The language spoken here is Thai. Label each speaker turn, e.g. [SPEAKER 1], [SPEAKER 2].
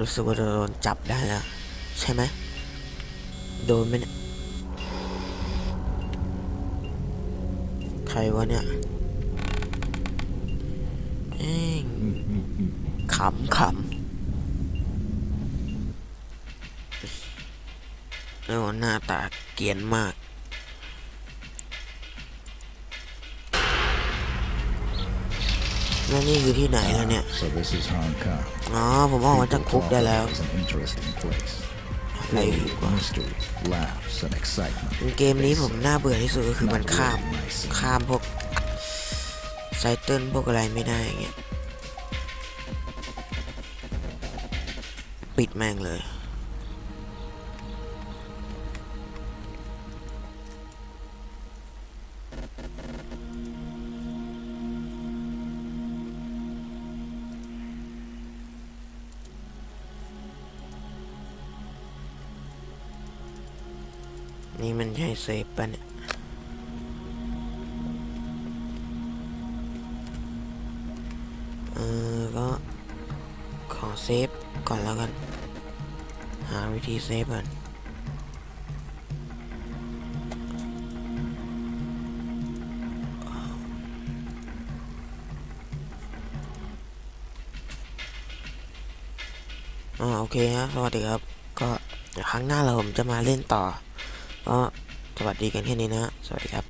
[SPEAKER 1] รู้สึกว่าโดนจับได้แล้วใช่ไหมโดนไหมเนี่ยใครวะเนี่ยเอ้งขำขำแล้วหน้าตาเกียนมาก แล้วนี่คือที่ไหนแล้วเนี่ย
[SPEAKER 2] So this is Hong Kong.
[SPEAKER 1] อ๋อ ผมออกมาจากคุกได้แล้ว
[SPEAKER 2] It's an interesting place.
[SPEAKER 1] อะไรอีก
[SPEAKER 2] Filled
[SPEAKER 1] วะ
[SPEAKER 2] with mystery, laughs, and excitement.
[SPEAKER 1] เกมนี้ผมน่าเบื่อที่สุดก็คือมันข้าม ข้ามพวกไซเติลพวกอะไรไม่ได้อย่างเงี้ย ปิดแม่งเลย นี่มันใช่เซฟปะเนี่ยเออก็ ขอเซฟก่อนแล้วกัน หาวิธีเซฟก่อนอ่าโอเคฮะสวัสดีครับ ก็ครั้งหน้าเราผมจะมาเล่นต่อ ก็สวัสดีกันแค่นี้นะ สวัสดีครับ